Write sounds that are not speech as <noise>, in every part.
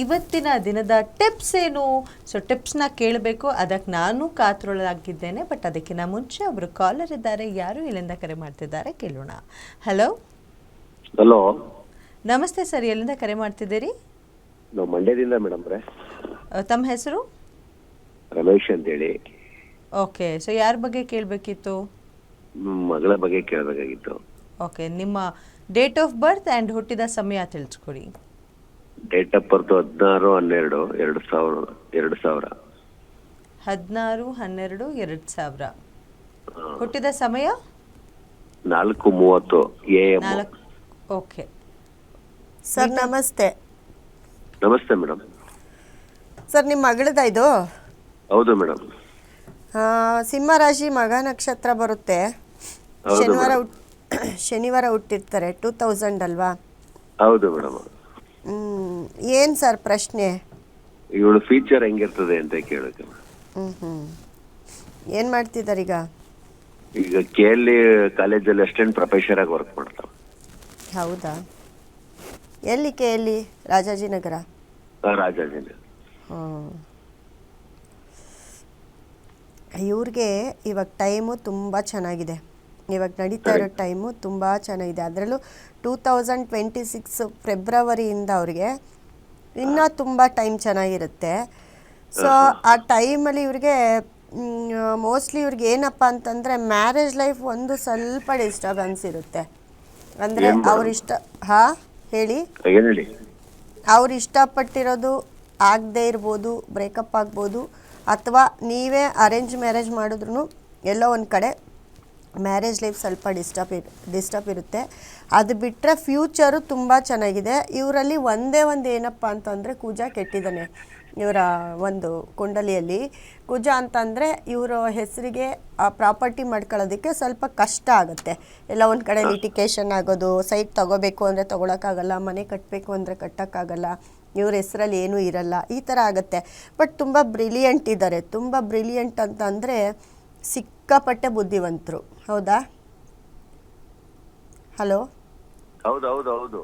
ಇವತ್ತಿನ ದಿನದ ಟಿಪ್ಸ್ ಏನು? ಸೊ ಟಿಪ್ಸ್ನ ಕೇಳಬೇಕು. ಅದಕ್ಕೆ ನಾನು ಕಾತರೊಳಗಿದ್ದೇನೆ. ಬಟ್ ಅದಕ್ಕಿಂತ ಮುಂಚೆ ಒಬ್ರು ಕಾಲರ್ ಇದ್ದಾರೆ. ಯಾರು ಇಲ್ಲಿಂದ ಕರೆ ಮಾಡ್ತಿದ್ದಾರೆ ಕೇಳೋಣ. ಹಲೋ ಹಲೋ ನಮಸ್ತೆ ಸರ್. ಎಲ್ಲಿಂದ ಕರೆ ಮಾಡ್ತಿದ್ದೀರಿ? ನಾವು ಮಂಡ್ಯದಿಂದ ಮೇಡಮ್ ತಮ್ಮ ಹೆಸರು? ರಮೇಶ್ ಅಂತೇಳಿ. ಓಕೆ ಸೊ ಯಾರ ಬಗ್ಗೆ ಕೇಳಬೇಕಿತ್ತು? ಮಗಳ ಬಗ್ಗೆ ಕೇಳಬೇಕಾಗಿತ್ತು. ಓಕೆ ನಿಮ್ಮ ಡೇಟ್ ಆಫ್ ಬರ್ತ್ ಆ್ಯಂಡ್ ಹುಟ್ಟಿದ ಸಮಯ ತಿಳಿಸ್ಕೊಡಿ. ಡೇಟ್ ಆಫ್ ಬರ್ತ್ ಹದಿನಾರು ಹನ್ನೆರಡು ಎರಡು ಸಾವಿರ ಎರಡು ಸಾವಿರ. ಹದಿನಾರು ಹನ್ನೆರಡು ಎರಡು ಸಾವಿರ. ಹುಟ್ಟಿದ ಸಮಯ? ನಾಲ್ಕು ಮೂವತ್ತು ಎ ಎಂ. ನಾಲ್ಕು ಓಕೆ. ಸರ್ ನಮಸ್ತೆ. ನಮಸ್ತೆ ಮೇಡಮ್ ಸರ್ ನಿಮ್ಮ ಮಗಳದ ಇದು? ಹೌದು ಮೇಡಮ್ ಆ, ಸಿಂಹ ರಾಶಿ ಮಗ ನಕ್ಷತ್ರ ಬರುತ್ತೆ. ಹೌದು ಶನಿವಾರ ಹುಟ್ <clears throat> ಶನಿವಾರ ಹುಟ್ಟಿರ್ತಾರೆ ಟೂ ತೌಸಂಡ್ ಅಲ್ವಾ? ಹೌದು ಮೇಡಮ್ ಏನು ಸರ್ ಪ್ರಶ್ನೆ? ಇವಳು ಫೀಚರ್ ಹೆಂಗಿರ್ತದೆ ಅಂತ ಕೇಳಕ್ಕೆ ಹ್ಮ್ ಹ್ಞೂ ಏನು ಮಾಡ್ತಿದ್ದಾರೆ ಈಗ? ಈಗ ಕೆ ಎಲ್ ಕಾಲೇಜಲ್ಲಿ ಅಸ್ಟೆಂಟ್ ಪ್ರೊಫೆಸರ್ ಆಗಿ ವರ್ಕ್ ಮಾಡ್ತಾರೆ ಹೌದಾ? ಎಲ್ಲಿ ಕೆ ಎಲ್ಲಿ ರಾಜಾಜಿನಗರ ರಾಜಾಜಿನಗರ ಹ್ಮ್. ಇವ್ರಿಗೆ ಇವಾಗ ಟೈಮು ತುಂಬ ಚೆನ್ನಾಗಿದೆ. ಇವಾಗ ನಡೀತಾ ಇರೋ ಟೈಮು ತುಂಬ ಚೆನ್ನಾಗಿದೆ. ಅದರಲ್ಲೂ ಟೂ ತೌಸಂಡ್ ಟ್ವೆಂಟಿ ಸಿಕ್ಸ್ ಫೆಬ್ರವರಿಯಿಂದ ಅವ್ರಿಗೆ ಇನ್ನೂ ತುಂಬ ಟೈಮ್ ಚೆನ್ನಾಗಿರುತ್ತೆ. ಸೊ ಆ ಟೈಮಲ್ಲಿ ಇವ್ರಿಗೆ ಮೋಸ್ಟ್ಲಿ ಇವ್ರಿಗೆ ಏನಪ್ಪ ಅಂತಂದರೆ ಮ್ಯಾರೇಜ್ ಲೈಫ್ ಒಂದು ಸ್ವಲ್ಪ ಡಿಸ್ಟರ್ಬೆನ್ಸ್ ಇರುತ್ತೆ. ಅಂದರೆ ಅವ್ರಿಷ್ಟ madam? ಅವ್ರ ಇಷ್ಟ ಹಾಂ ಹೇಳಿ? ಅವ್ರು ಇಷ್ಟಪಟ್ಟಿರೋದು ಆಗದೇ ಇರ್ಬೋದು ಬ್ರೇಕಪ್ ಆಗ್ಬೋದು ಅಥವಾ ನೀವೇ ಅರೇಂಜ್ ಮ್ಯಾರೇಜ್ ಮಾಡಿದ್ರು ಎಲ್ಲೋ ಒಂದು ಕಡೆ ಮ್ಯಾರೇಜ್ ಲೈಫ್ ಸ್ವಲ್ಪ ಡಿಸ್ಟರ್ಬ್ ಇರ್ ಡಿಸ್ಟರ್ಬ್ ಇರುತ್ತೆ. ಅದು ಬಿಟ್ಟರೆ ಫ್ಯೂಚರು ತುಂಬ ಚೆನ್ನಾಗಿದೆ. ಇವರಲ್ಲಿ ಒಂದೇ ಒಂದು ಏನಪ್ಪ ಅಂತಂದರೆ ಕುಜ ಕೆಟ್ಟಿದ್ದಾನೆ ಇವರ ಒಂದು ಕುಂಡಲಿಯಲ್ಲಿ. ಕುಜ ಅಂತಂದರೆ ಇವರ ಹೆಸರಿಗೆ ಪ್ರಾಪರ್ಟಿ ಮಾಡ್ಕೊಳ್ಳೋದಕ್ಕೆ ಸ್ವಲ್ಪ ಕಷ್ಟ ಆಗುತ್ತೆ. ಎಲ್ಲ ಒಂದು ಕಡೆ ಲಿಟಿಕೇಶನ್ ಆಗೋದು ಸೈಟ್ ತಗೋಬೇಕು ಅಂದರೆ ತೊಗೊಳಕ್ಕಾಗಲ್ಲ, ಮನೆ ಕಟ್ಟಬೇಕು ಅಂದರೆ ಕಟ್ಟೋಕ್ಕಾಗಲ್ಲ, ಇವ್ರ ಹೆಸರಲ್ಲಿ ಏನೂ ಇರಲ್ಲ, ಈ ಥರ ಆಗುತ್ತೆ. ಬಟ್ ತುಂಬ ಬ್ರಿಲಿಯಂಟ್ ಇದ್ದಾರೆ. ತುಂಬ ಬ್ರಿಲಿಯಂಟ್ ಅಂತ ಅಂದರೆ ಸಿಕ್ಕಾಪಟ್ಟೆ ಬುದ್ಧಿವಂತರು. ಹೌದಾ? ಹಲೋ? ಹೌದು ಹೌದು ಹೌದು.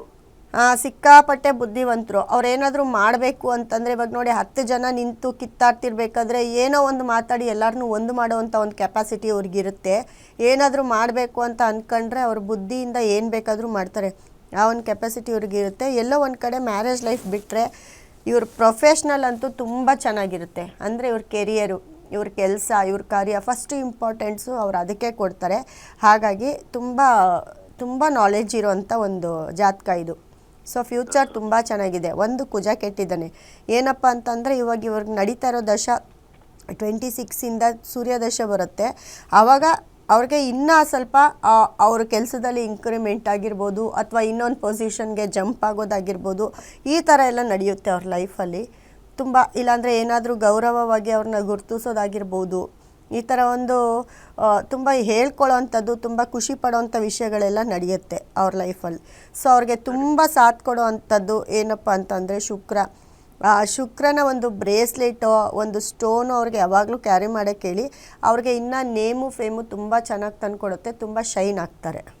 ಸಿಕ್ಕಾಪಟ್ಟೆ ಬುದ್ಧಿವಂತರು. ಅವ್ರೇನಾದರೂ ಮಾಡಬೇಕು ಅಂತಂದರೆ ಇವಾಗ ನೋಡಿ ಹತ್ತು ಜನ ನಿಂತು ಕಿತ್ತಾಡ್ತಿರ್ಬೇಕಾದ್ರೆ ಏನೋ ಒಂದು ಮಾತಾಡಿ ಎಲ್ಲರನ್ನೂ ಒಂದು ಮಾಡೋವಂಥ ಒಂದು ಕೆಪಾಸಿಟಿ ಅವ್ರಿಗಿರುತ್ತೆ. ಏನಾದರೂ ಮಾಡಬೇಕು ಅಂತ ಅಂದ್ಕೊಂಡ್ರೆ ಅವ್ರ ಬುದ್ಧಿಯಿಂದ ಏನು ಬೇಕಾದರೂ ಮಾಡ್ತಾರೆ. ಆ ಒಂದು ಕೆಪಾಸಿಟಿ ಇರುತ್ತೆ ಎಲ್ಲೋ ಒಂದು ಕಡೆ ಮ್ಯಾರೇಜ್ ಲೈಫ್ ಬಿಟ್ಟರೆ ಇವ್ರ ಪ್ರೊಫೆಷ್ನಲ್ ಅಂತೂ ತುಂಬ ಚೆನ್ನಾಗಿರುತ್ತೆ. ಅಂದರೆ ಇವ್ರ ಕೆರಿಯರು ಇವ್ರ ಕೆಲಸ, ಇವ್ರ ಕಾರ್ಯ ಫಸ್ಟ್ ಇಂಪಾರ್ಟೆನ್ಸು ಅವ್ರು ಅದಕ್ಕೆ ಕೊಡ್ತಾರೆ. ಹಾಗಾಗಿ ತುಂಬ ತುಂಬ ನಾಲೆಜ್ ಇರೋವಂಥ ಒಂದು ಜಾತಕ ಇದು. ಸೊ ಫ್ಯೂಚರ್ ತುಂಬ ಚೆನ್ನಾಗಿದೆ. ಒಂದು ಕುಜ ಕೆಟ್ಟಿದ್ದಾನೆ. ಏನಪ್ಪ ಅಂತಂದರೆ ಇವಾಗ ಇವ್ರಿಗೆ ನಡೀತಾ ಇರೋ ದಶ ಟ್ವೆಂಟಿ ಸಿಕ್ಸಿಂದ ಸೂರ್ಯ ದಶ ಬರುತ್ತೆ. ಆವಾಗ ಅವ್ರಿಗೆ ಇನ್ನೂ ಸ್ವಲ್ಪ ಅವ್ರ ಕೆಲಸದಲ್ಲಿ ಇನ್ಕ್ರಿಮೆಂಟ್ ಆಗಿರ್ಬೋದು, ಅಥವಾ ಇನ್ನೊಂದು ಪೊಸಿಷನ್ಗೆ ಜಂಪ್ ಆಗೋದಾಗಿರ್ಬೋದು, ಈ ಥರ ಎಲ್ಲ ನಡೆಯುತ್ತೆ ಅವ್ರ ಲೈಫಲ್ಲಿ ತುಂಬ ಇಲ್ಲಾಂದರೆ ಏನಾದರೂ ಗೌರವವಾಗಿ ಅವ್ರನ್ನ ಗುರುತಿಸೋದಾಗಿರ್ಬೋದು. ಈ ಥರ ಒಂದು ತುಂಬ ಹೇಳ್ಕೊಳ್ಳೋವಂಥದ್ದು ತುಂಬ ಖುಷಿ ಪಡೋವಂಥ ವಿಷಯಗಳೆಲ್ಲ ನಡೆಯುತ್ತೆ ಅವ್ರ ಲೈಫಲ್ಲಿ. ಸೊ ಅವ್ರಿಗೆ ತುಂಬ ಸಾಥ್ ಕೊಡೋ ಅಂಥದ್ದು ಏನಪ್ಪ ಅಂತಂದರೆ ಶುಕ್ರ. ಆ, ಶುಕ್ರನ ಒಂದು ಬ್ರೇಸ್ಲೆಟ್, ಒಂದು ಸ್ಟೋನು ಅವ್ರಿಗೆ ಯಾವಾಗಲೂ ಕ್ಯಾರಿ ಮಾಡೋಕ್ಕೆ ಹೇಳಿ ಅವ್ರಿಗೆ ಇನ್ನೂ ನೇಮು, ಫೇಮು ತುಂಬ ಚೆನ್ನಾಗಿ ತಂದುಕೊಡುತ್ತೆ, ತುಂಬ ಶೈನ್ ಆಗ್ತಾರೆ.